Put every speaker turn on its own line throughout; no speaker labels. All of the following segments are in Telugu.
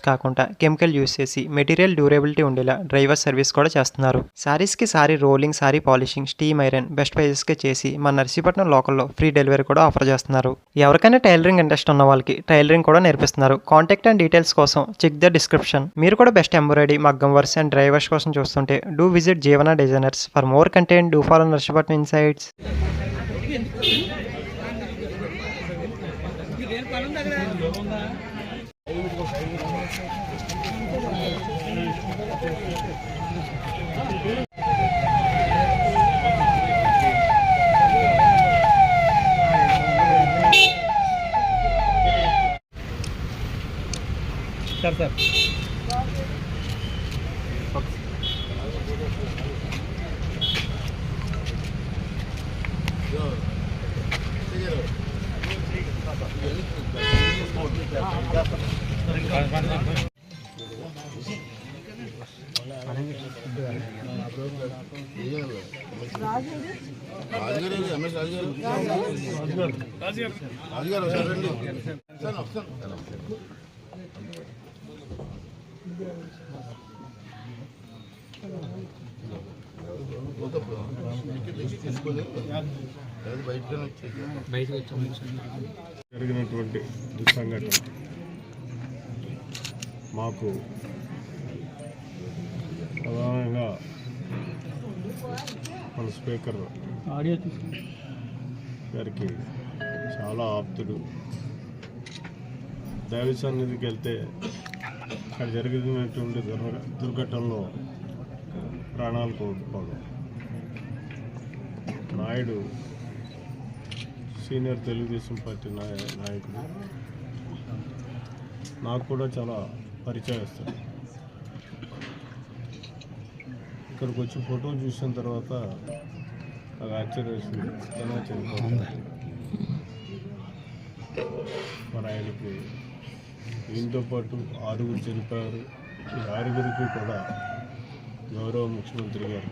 కాకుండా కెమికల్ యూస్ చేసి మెటీరియల్ డ్యూరబిలిటీ ఉండేలా డ్రైవర్ సర్వీస్ కూడా చేస్తున్నారు. శారీస్కి sari rolling sari polishing steam iron best ప్రైజెస్కి చేసి మన నర్సీపట్నం లోకల్లో ఫ్రీ డెలివరీ కూడా ఆఫర్ చేస్తున్నారు. ఎవరికైనా టైలరింగ్ ఇంట్రెస్ట్ ఉన్న వాళ్ళకి టైలరింగ్ కూడా నేర్పిస్తున్నారు. కాంటాక్ట్ అండ్ డీటెయిల్స్ కోసం చెక్ ద డిస్క్రిప్షన్ మీరు కూడా బెస్ట్ ఎంబ్రాయిడరీ మగ్గం వర్క్స్ అండ్ డ్రైవర్స్ కోసం చూస్తుంటే do visit Jeevana designers for more content do follow Narsipatnam insights sir sir
రాజుగారు ఎంఎస్ రాజుగారు రాజుగారు ఒకసారి రండి వస్తాను.
జరిగినటువంటి దుస్సంఘటన మాకు ప్రధానంగా మన స్పీకర్ గారికి చాలా ఆప్తుడు. దైవ సన్నిధికి వెళ్తే అక్కడ జరిగినటువంటి దుర్ఘ దుర్ఘటనలో ప్రాణాలు కోల్పోవడం నాయుడు సీనియర్ తెలుగుదేశం పార్టీ నాయ నాయకుడు. నాకు కూడా చాలా పరిచయస్తారు ఇక్కడికి వచ్చి ఫోటో చూసిన తర్వాత నాకు ఆశ్చర్యస్తుంది వేసింది ఎలా చనిపోతుంది మరి ఆయనకి దీంతో పాటు ఆరుగురు చనిపోయారు. ఈ ఆరుగురికి కూడా గౌరవ ముఖ్యమంత్రి గారు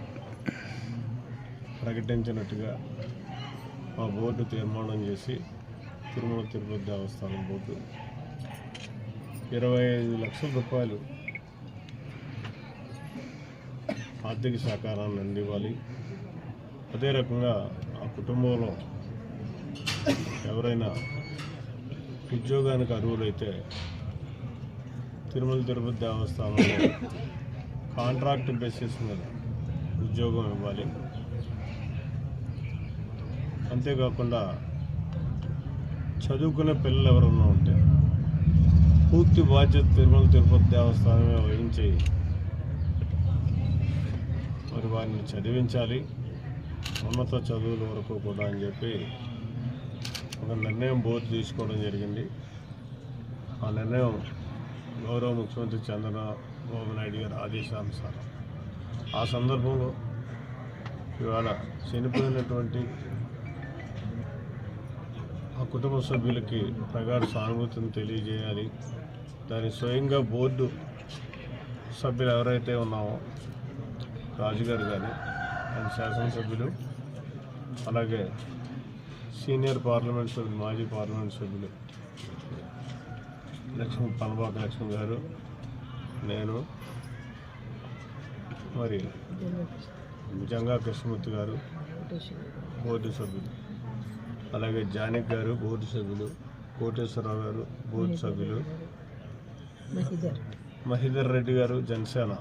ప్రకటించినట్టుగా మా బోర్డు తీర్మానం చేసి తిరుమల తిరుపతి దేవస్థానం బోర్డు ఇరవై ఐదు లక్షల రూపాయలు ఆర్థిక సహకారాన్ని అందివ్వాలి. అదే రకంగా ఆ కుటుంబంలో ఎవరైనా ఉద్యోగానికి అర్హులైతే తిరుమల తిరుపతి దేవస్థానంలో కాంట్రాక్ట్ బేసిస్ మీద ఉద్యోగం ఇవ్వాలి. అంతేకాకుండా చదువుకునే పిల్లలు ఎవరన్నా ఉంటే పూర్తి బాధ్యత తిరుమల తిరుపతి దేవస్థానమే వహించి మరి వారిని చదివించాలి. ఉన్నత చదువుల వరకు కూడా అని చెప్పి ఒక నిర్ణయం బోర్డు తీసుకోవడం జరిగింది. ఆ నిర్ణయం గౌరవ ముఖ్యమంత్రి చంద్రబాబు నాయుడు గారి ఆదేశానుసారం. ఆ సందర్భంలో ఇవాళ చనిపోయినటువంటి ఆ కుటుంబ సభ్యులకి ప్రగాఢ సానుభూతిని తెలియజేయాలి. దాని స్వయంగా బోర్డు సభ్యులు ఎవరైతే ఉన్నామో రాజుగారు కానీ అండ్ శాసనసభ్యులు అలాగే సీనియర్ పార్లమెంట్ సభ్యులు మాజీ పార్లమెంట్ సభ్యులు లక్ష్మీ పనబాక లక్ష్మి గారు నేను మరి జంగా కృష్ణమూర్తి గారు బోర్డు సభ్యులు. అలాగే జానక్ గారు బోర్డు సభ్యులు కోటేశ్వరరావు గారు బోర్డు సభ్యులు మహిదర్. రెడ్డి గారు జనసేన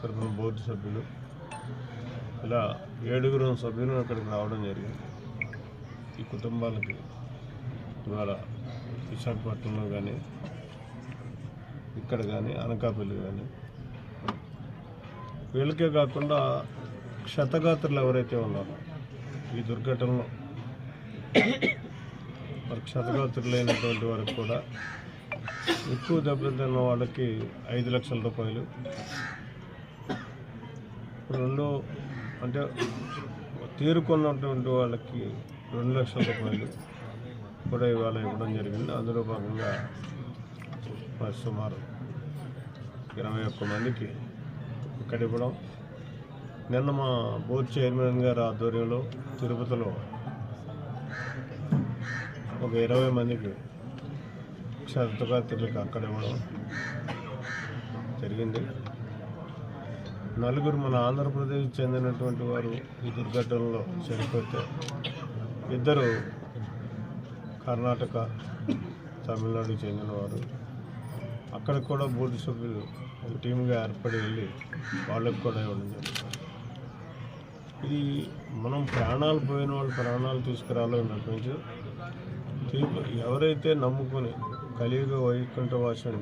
తరఫున బోర్డు సభ్యులు. ఇలా ఏడుగురు సభ్యులు ఇక్కడికి రావడం జరిగింది. ఈ కుటుంబాలకి ఇవాళ విశాఖపట్నంలో కానీ ఇక్కడ కానీ అనకాపల్లి కానీ వీళ్ళకే కాకుండా క్షతగాత్రులు ఎవరైతే ఉన్నారో ఈ దుర్ఘటనలో క్షతగాత్రులైనటువంటి వారికి కూడా ఎక్కువ దెబ్బతిన్న వాళ్ళకి ఐదు లక్షల రూపాయలు. రెండో అంటే తీరుకున్నటువంటి వాళ్ళకి రెండు లక్షల రూపాయలు కూడా ఇవాళ ఇవ్వడం జరిగింది. అందులో భాగంగా మరి సుమారు ఇరవై ఒక్క మందికి ఇక్కడ ఇవ్వడం. నిన్న మా బోర్డు చైర్మన్ గారి ఆధ్వర్యంలో తిరుపతిలో ఒక ఇరవై మందికి క్షతగాత్రులకు అక్కడ ఇవ్వడం జరిగింది. నలుగురు మన ఆంధ్రప్రదేశ్ చెందినటువంటి వారు ఈ దుర్ఘటనలో చనిపోతే ఇద్దరు కర్ణాటక తమిళనాడు చెందినవారు. అక్కడికి కూడా బోర్డు సభ్యులు ఒక టీమ్గా ఏర్పడి వెళ్ళి వాళ్ళకి కూడా ఇవ్వడం జరుగుతుంది ఇది మనం ప్రాణాలు పోయిన వాళ్ళు ప్రాణాలు తీసుకురావాలని నడిపించు ఎవరైతే నమ్ముకొని కలియుగ వైకుంఠ వాసుని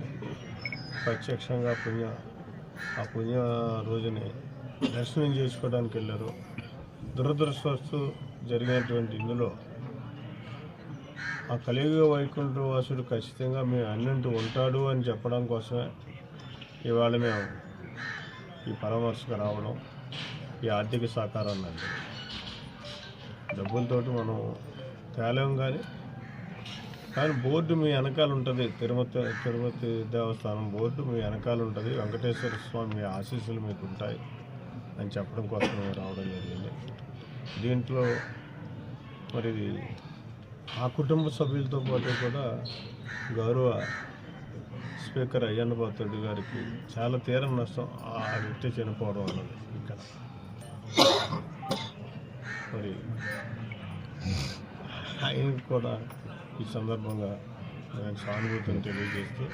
ప్రత్యక్షంగా పుణ్య ఆ పుణ్య రోజుని దర్శనం చేసుకోవడానికి వెళ్ళారు దురదృష్టవస్తు జరిగినటువంటి ఇందులో ఆ కలియుగ వైకుంఠ వాసుడు ఖచ్చితంగా మీ అన్నింటి ఉంటాడు అని చెప్పడం కోసమే ఇవాళ మేము ఈ పరామర్శకు రావడం ఈ ఆర్థిక సహకారాన్ని అండి డబ్బులతోటి మనం తేలేం కానీ కానీ బోర్డు మీ వెనకాల ఉంటుంది తిరుమతి తిరుపతి దేవస్థానం బోర్డు మీ వెనకాల ఉంటుంది వెంకటేశ్వర స్వామి ఆశీస్సులు మీకు ఉంటాయి అని చెప్పడం కోసం రావడం జరిగింది. దీంట్లో మరి ఆ కుటుంబ సభ్యులతో పాటు కూడా గౌరవ స్పీకర్ అయ్యన్న పాత్రుడు గారికి చాలా తీరం నష్టం ఆ వ్యక్తి చనిపోవడం అన్నది ఇక్కడ. మరి ఆయనకు కూడా ఈ సందర్భంగా ఆయన సానుభూతిని తెలియజేస్తూ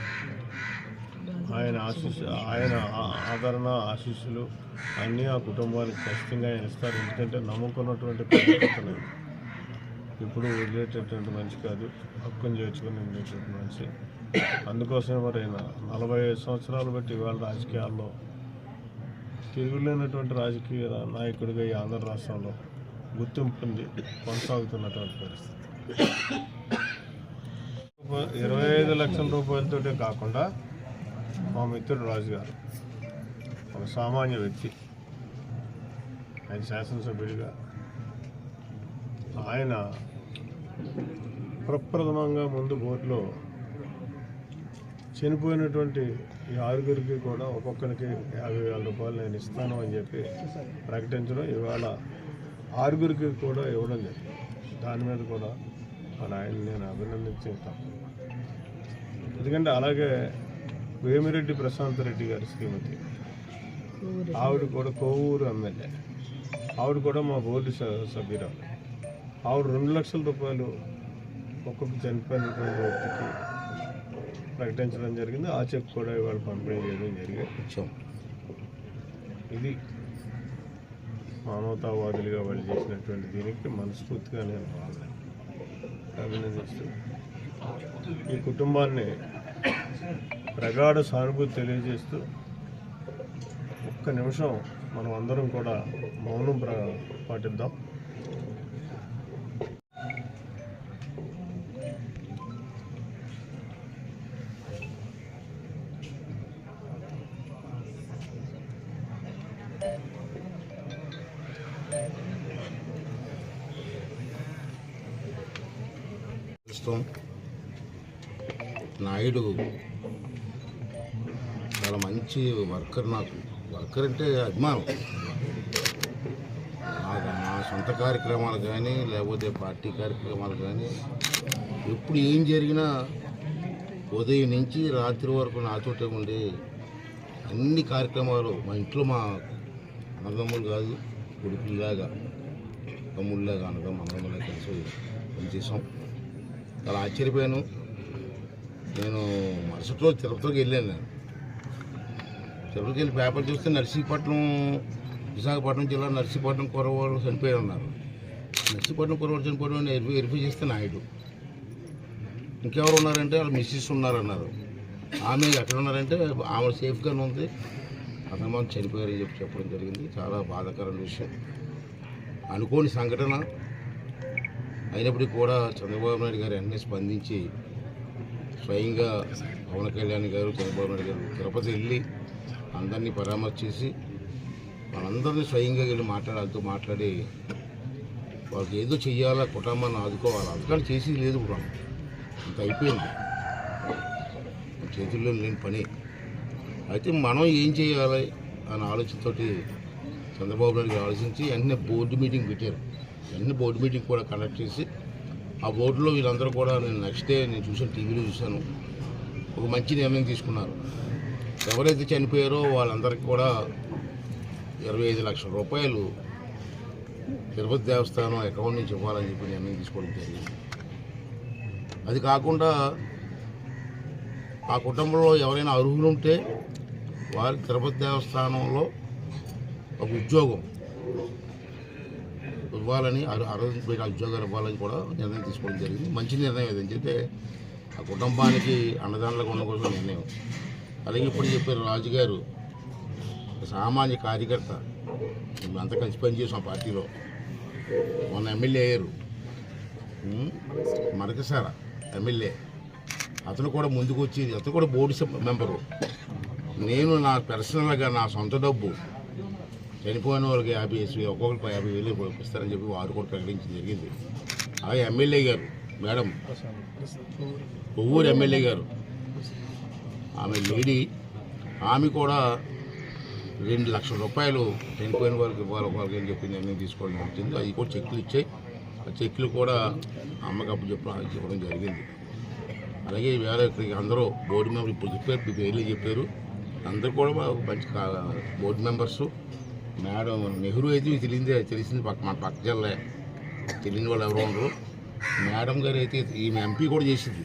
ఆయన ఆశీస్సు ఆయన ఆదరణ ఆశీస్సులు అన్నీ ఆ కుటుంబానికి ఖచ్చితంగా ఆయన ఇస్తారు. ఎందుకంటే నమ్ముకున్నటువంటి పరిస్థితులు ఇప్పుడు వదిలేటటువంటి మనిషి కాదు. హక్కుని చేర్చుకొని ఉండేటువంటి మనిషి. అందుకోసమే మరి ఆయన నలభై ఐదు సంవత్సరాలు బట్టి ఇవాళ రాజకీయాల్లో తిరుగులేనటువంటి రాజకీయ నాయకుడిగా ఈ ఆంధ్ర రాష్ట్రంలో గుర్తింపు పొంది కొనసాగుతున్నటువంటి పరిస్థితి. ఇరవై ఐదు లక్షల రూపాయలతోటే కాకుండా మా మిత్రుడు రాజు గారు. ఒక సామాన్య వ్యక్తి. ఆయన శాసనసభ్యుడిగా. ఆయన ప్రప్రథమంగా ముందు బోర్డులో చనిపోయినటువంటి ఈ ఆరుగురికి కూడా ఒక్కొక్కరికి యాభై వేల రూపాయలు నేను ఇస్తాను అని చెప్పి ప్రకటించడం ఇవాళ ఆరుగురికి కూడా ఇవ్వడం జరిగింది. దాని మీద కూడా మన ఆయన నేను అభినందించేస్తాను ఎందుకంటే అలాగే వేమిరెడ్డి ప్రశాంత్ రెడ్డి గారి శ్రీమతి. ఆవిడ కూడా కోవూరు ఎమ్మెల్యే. ఆవిడ కూడా మా బోర్డు స- సభ్యురాలు. ఆవిడ రెండు లక్షల రూపాయలు ఒక్కొక్క చనిపోయినటువంటి వ్యక్తికి ప్రకటించడం జరిగింది. ఆ చెక్ కూడా ఇవాళ పంపిణీ చేయడం జరిగింది. ఇది మానవతావాదులుగా వాళ్ళు చేసినటువంటి దీనికి మనస్ఫూర్తిగా నేను వాళ్ళని అభినందిస్తూ ఈ కుటుంబాన్ని ప్రగాఢ సానుభూతి తెలియజేస్తూ ఒక్క నిమిషం మనం అందరం కూడా మౌనం పాటిద్దాం.
ఇష్టం నాయుడు చాలా మంచి వర్కర్ నాకు. వర్కర్ అంటే అభిమానం. నాకు నా సొంత కార్యక్రమాలు కానీ లేకపోతే పార్టీ కార్యక్రమాలు కానీ ఎప్పుడు ఏం జరిగినా ఉదయం నుంచి రాత్రి వరకు నాతోటే ఉండి అన్ని కార్యక్రమాలు మా ఇంట్లో మా అన్నదమ్ములు కాదు కొడుకులాగా తమ్ముళ్ళగా అనగా అన్నదమ్ములా కలిసి పనిచేసాం చాలా ఆశ్చర్యపోయాను. నేను మరుసటి రోజు తిరుపతికి వెళ్ళాను నేను. తిరుపతికి వెళ్ళి పేపర్ చూస్తే నర్సీపట్నం విశాఖపట్నం జిల్లా నర్సీపట్నం కురవాడు చనిపోయి ఉన్నారు నర్సీపట్నం కురవాడు చనిపోవడం వెరిఫై వెరిఫై చేస్తే నాయుడు. ఇంకెవరు ఉన్నారంటే వాళ్ళు మిస్సెస్ ఉన్నారన్నారు. ఆమె ఎక్కడ ఉన్నారంటే ఆమె సేఫ్గానే ఉంది. అతను మనం చనిపోయారని చెప్పి చెప్పడం జరిగింది. చాలా బాధాకరమైన విషయం. అనుకోని సంఘటన. అయినప్పటికీ కూడా చంద్రబాబు నాయుడు గారు వెంటనే స్పందించి స్వయంగా పవన్ కళ్యాణ్ గారు చంద్రబాబు నాయుడు గారు తిరుపతి వెళ్ళి అందరినీ పరామర్శించి వాళ్ళందరినీ స్వయంగా వెళ్ళి మాట్లాడాలతో మాట్లాడి వాళ్ళకి ఏదో చెయ్యాలా కుటుంబాన్ని ఆదుకోవాలి అందుకని చేసేది లేదు కూడా. అంత అయిపోయింది. చేతుల్లో లేని పని. అయితే మనం ఏం చేయాలి అనే ఆలోచనతోటి చంద్రబాబు నాయుడు గారు ఆలోచించి వెంటనే బోర్డు మీటింగ్ పెట్టారు. వెంటనే బోర్డు మీటింగ్ కూడా కండక్ట్ చేసి ఆ బోర్డులో వీళ్ళందరూ కూడా నేను నెక్స్ట్ డే నేను చూసాను టీవీలో చూశాను. ఒక మంచి నిర్ణయం తీసుకున్నారు. ఎవరైతే చనిపోయారో వాళ్ళందరికీ కూడా ఇరవై ఐదు లక్షల రూపాయలు తిరుపతి దేవస్థానం అకౌంట్ నుంచి ఇవ్వాలని చెప్పి నిర్ణయం తీసుకోవడం జరిగింది. అది కాకుండా ఆ కుటుంబంలో ఎవరైనా అర్హులు ఉంటే వారి తిరుపతి దేవస్థానంలో ఒక ఉద్యోగం ఇవ్వాలని అరు అర్హత ఉద్యోగాలు ఇవ్వాలని కూడా నిర్ణయం తీసుకోవడం జరిగింది. మంచి నిర్ణయం ఏదంటే ఆ కుటుంబానికి అండదండలుగా ఉండకూడదు నిర్ణయం. అలాగే ఇప్పుడు చెప్పారు రాజుగారు సామాన్య కార్యకర్త మేమంతా కలిసి పనిచేసాం పార్టీలో మొన్న ఎమ్మెల్యే అయ్యారు. మరకసార ఎమ్మెల్యే. అతను కూడా ముందుకు వచ్చి అతను కూడా బోర్డు మెంబరు. నేను నా పర్సనల్గా నా సొంత డబ్బు చనిపోయిన వాళ్ళకి యాభై వేసి ఒక్కొక్కరికి యాభై వేలు ఇస్తారని చెప్పి వారు కూడా ప్రకటించడం జరిగింది. అలాగే ఎమ్మెల్యే గారు మేడం కొవ్వూరు ఎమ్మెల్యే గారు ఆమె లేడీ ఆమె కూడా రెండు లక్షల రూపాయలు చనిపోయిన వాళ్ళకి ఇవ్వాలి వాళ్ళకి అని చెప్పి నిర్ణయం తీసుకోవడం వచ్చింది అవి కూడా చెక్కులు ఇచ్చాయి. ఆ చెక్కులు కూడా అమ్మకప్పు చెప్పడం చెప్పడం జరిగింది. అలాగే వేరే ఇక్కడికి అందరూ బోర్డు మెంబర్ ఇప్పుడు చెప్పారు పేర్లు చెప్పారు. అందరూ కూడా మంచి బోర్డు మెంబర్సు. మేడం నెహ్రూ అయితే మీకు తెలియదే తెలిసింది పక్క మన పక్క జిల్లా. తెలియని వాళ్ళు ఎవరు ఉండరు. మేడం గారు అయితే ఈమె ఎంపీ కూడా చేసింది.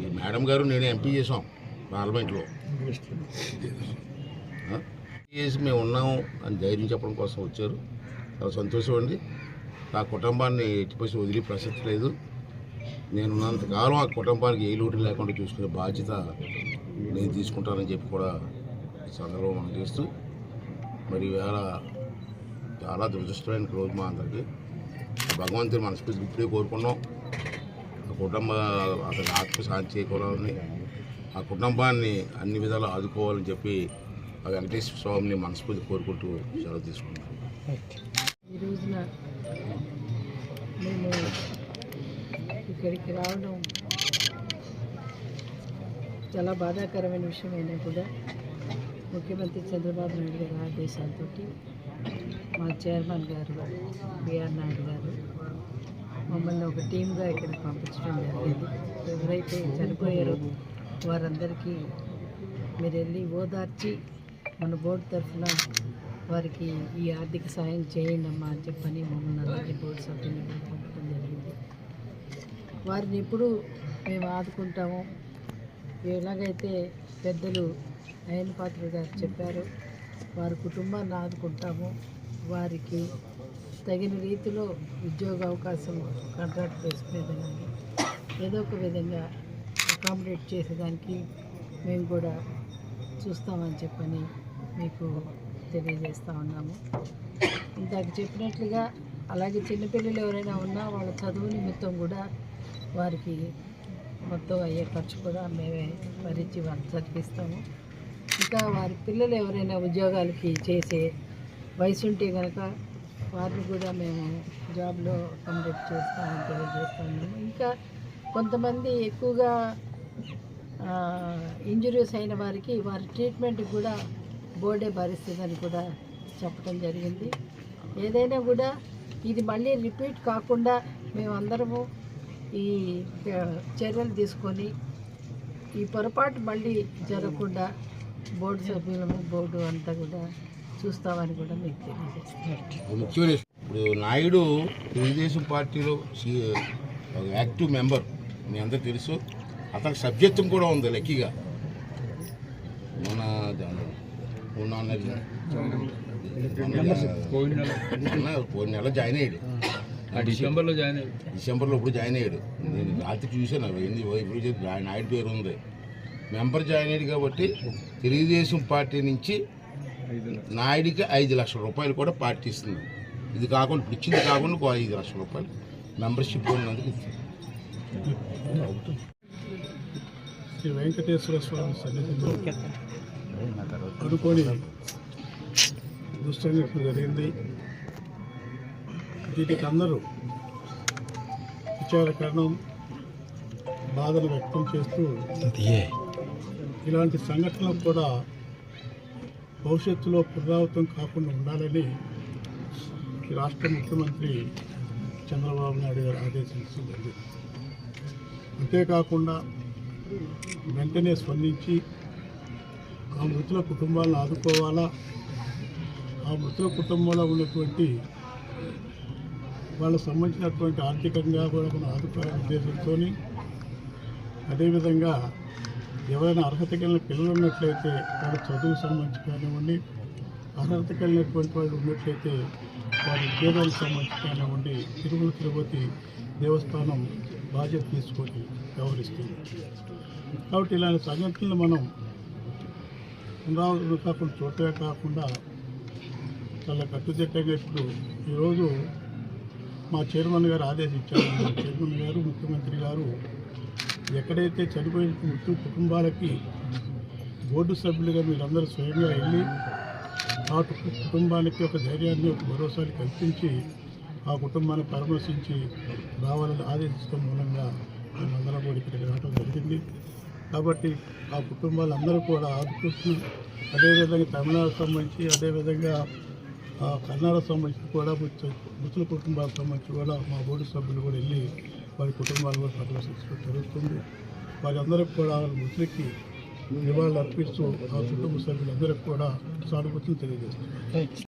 ఈ మేడం గారు నేను ఎంపీ చేసాం పార్లమెంట్లో. చేసి మేము ఉన్నాము అని ధైర్యం చెప్పడం కోసం వచ్చారు. చాలా సంతోషం అండి. నా కుటుంబాన్ని ఎట్టిపోసి వదిలి ప్రసక్తి లేదు. నేను ఉన్నంతకాలం ఆ కుటుంబానికి ఏ లోటు లేకుండా చూసుకునే బాధ్యత నేను తీసుకుంటానని చెప్పి కూడా సందర్భం మనం చేస్తూ మరి ఇవాళ చాలా దురదృష్టమైన రోజు మా అందరికీ. భగవంతుని మనస్ఫూర్తి ఇప్పుడే కోరుకున్నాం. ఆ కుటుంబ అతని ఆత్మ శాంతి చేకూరాలని ఆ కుటుంబాన్ని అన్ని విధాలు ఆదుకోవాలని చెప్పి ఆ వెంకటేశ్వర స్వామిని మనస్ఫూర్తి కోరుకుంటూ సెలవు తీసుకున్నాం
ఈ రోజున మేము ఇక్కడికి రావడం చాలా బాధాకరమైన విషయం కూడా ముఖ్యమంత్రి చంద్రబాబు నాయుడు గారి ఆదేశాలతో మా చైర్మన్ గారు బిఆర్ నాయుడు గారు మమ్మల్ని ఒక టీమ్గా ఇక్కడ పంపించడం జరిగింది. ఎవరైతే చనిపోయారో వారందరికీ మీరు వెళ్ళి ఓదార్చి మన బోర్డు తరఫున వారికి ఈ ఆర్థిక సాయం చేయండి అమ్మా అని చెప్పని మమ్మల్ని అలాగే బోర్డు సభ్యులు పంపడం జరిగింది. వారిని ఎప్పుడు మేము ఆదుకుంటాము ఎలాగైతే పెద్దలు అయ్యన పాత్ర గారు చెప్పారు వారి కుటుంబాన్ని ఆదుకుంటాము. వారికి తగిన రీతిలో ఉద్యోగ అవకాశం కాంట్రాక్ట్ బేస్ మీద కానీ ఏదో ఒక విధంగా అకామిడేట్ చేసేదానికి మేము కూడా చూస్తామని చెప్పని మీకు తెలియజేస్తూ ఉన్నాము. ఇందాక చెప్పినట్లుగా అలాగే చిన్నపిల్లలు ఎవరైనా ఉన్నా వాళ్ళ చదువు నిమిత్తం కూడా వారికి మొత్తం అయ్యే ఖర్చు కూడా మేమే భరించి వాళ్ళు చదివిస్తాము ఇంకా వారి పిల్లలు ఎవరైనా ఉద్యోగాలకి చేసే వయసు ఉంటే కనుక వారిని కూడా మేము జాబ్లో కంప్లీట్ చేస్తామని తెలియజేస్తున్నాము ఇంకా కొంతమంది ఎక్కువగా ఇంజురీస్ అయిన వారికి వారి ట్రీట్మెంట్ కూడా బోర్డే భరిస్తుందని కూడా చెప్పడం జరిగింది. ఏదైనా కూడా ఇది మళ్ళీ రిపీట్ కాకుండా మేమందరము ఈ చర్యలు తీసుకొని ఈ పొరపాటు మళ్ళీ జరగకుండా బోర్డు సభ్యులము బోర్డు అంతా కూడా చూస్తామని కూడా మీకు తెలియజేస్తాం
ఒక ముఖ్యమైన విషయం. ఇప్పుడు నాయుడు తెలుగుదేశం పార్టీలో యాక్టివ్ మెంబర్ మీ అందరూ తెలుసు. అతనికి సభ్యత్వం కూడా ఉంది లక్కీగా. మన మొన్న పోయిన నెల జాయిన్ అయ్యాడు.
డిసెంబర్లో జాయిన్ అయ్యి
డిసెంబర్లో ఇప్పుడు జాయిన్ అయ్యాడు. నేను రాత్రి చూశాను ఏంది ఇప్పుడు నాయుడు పేరు ఉంది. మెంబర్ జాయిన్ అయ్యాడు కాబట్టి తెలుగుదేశం పార్టీ నుంచి నాయుడికి ఐదు లక్షల రూపాయలు కూడా పార్టీ ఇస్తుంది. ఇది కాకుండా ఇప్పుడు ఇచ్చింది కాకుండా ఇంకో ఐదు లక్షల రూపాయలు మెంబర్షిప్ ఉన్నందుకు ఇస్తుంది
శ్రీ వెంకటేశ్వర స్వామి సన్నిధిలో అనుకోని దుస్సంఘటన జరిగింది. దీనికి అందరూ విచారకరణం బాధను వ్యక్తం చేస్తూ ఇలాంటి సంఘటనలు కూడా భవిష్యత్తులో పునరావృతం కాకుండా ఉండాలని రాష్ట్ర ముఖ్యమంత్రి చంద్రబాబు నాయుడు గారు ఆదేశించింది అంతేకాకుండా వెంటనే స్పందించి ఆ మృతుల కుటుంబాలను ఆదుకోవాలా? ఆ మృతుల కుటుంబంలో ఉన్నటువంటి వాళ్ళకు సంబంధించినటువంటి ఆర్థికంగా కూడా మనం ఆదుకోవాలనే ఉద్దేశంతో అదేవిధంగా ఎవరైనా అర్హత కలిగిన పిల్లలు ఉన్నట్లయితే వాళ్ళ చదువు సంబంధించి కానివ్వండి అర్హత కలిగినటువంటి వాళ్ళు ఉన్నట్లయితే వారి ఉద్యోగాలకు సంబంధించి కానివ్వండి తిరుమల తిరుపతి దేవస్థానం బాధ్యత తీసుకొని వ్యవహరిస్తుంది. కాబట్టి ఇలాంటి సంఘటనలు మనం పునరావృతం కాకుండా చూడటమే కాకుండా చాలా కట్టుదిట్టంగా ఇప్పుడు ఈరోజు మా చైర్మన్ గారు ఆదేశించారు. చైర్మన్ గారు ముఖ్యమంత్రి గారు ఎక్కడైతే చనిపోయిన మృతు కుటుంబాలకి బోర్డు సభ్యులుగా మీరందరూ స్వయంగా వెళ్ళి ఆ కుటుంబానికి ఒక ధైర్యాన్ని ఒక భరోసాని కల్పించి ఆ కుటుంబాన్ని పరామర్శించి రావాలని ఆదేశించడం మూలంగా మేమందరం కూడా ఇక్కడికి రావడం జరిగింది. కాబట్టి ఆ కుటుంబాలందరూ కూడా ఆదుకుంటూ అదేవిధంగా తమిళనాడు సంబంధించి అదేవిధంగా ఆ కర్ణాటక సంబంధించి కూడా మృతు- మృతుల కుటుంబాలకు సంబంధించి కూడా మా బోర్డు సభ్యులు కూడా వెళ్ళి వారి కుటుంబాలు కూడా పరామర్శించడం జరుగుతుంది. వారందరికీ కూడా వాళ్ళ మృతులకి నివాళులు అర్పిస్తూ ఆ కుటుంబ సభ్యులందరికీ కూడా సానుభూతిని తెలియజేస్తున్నారు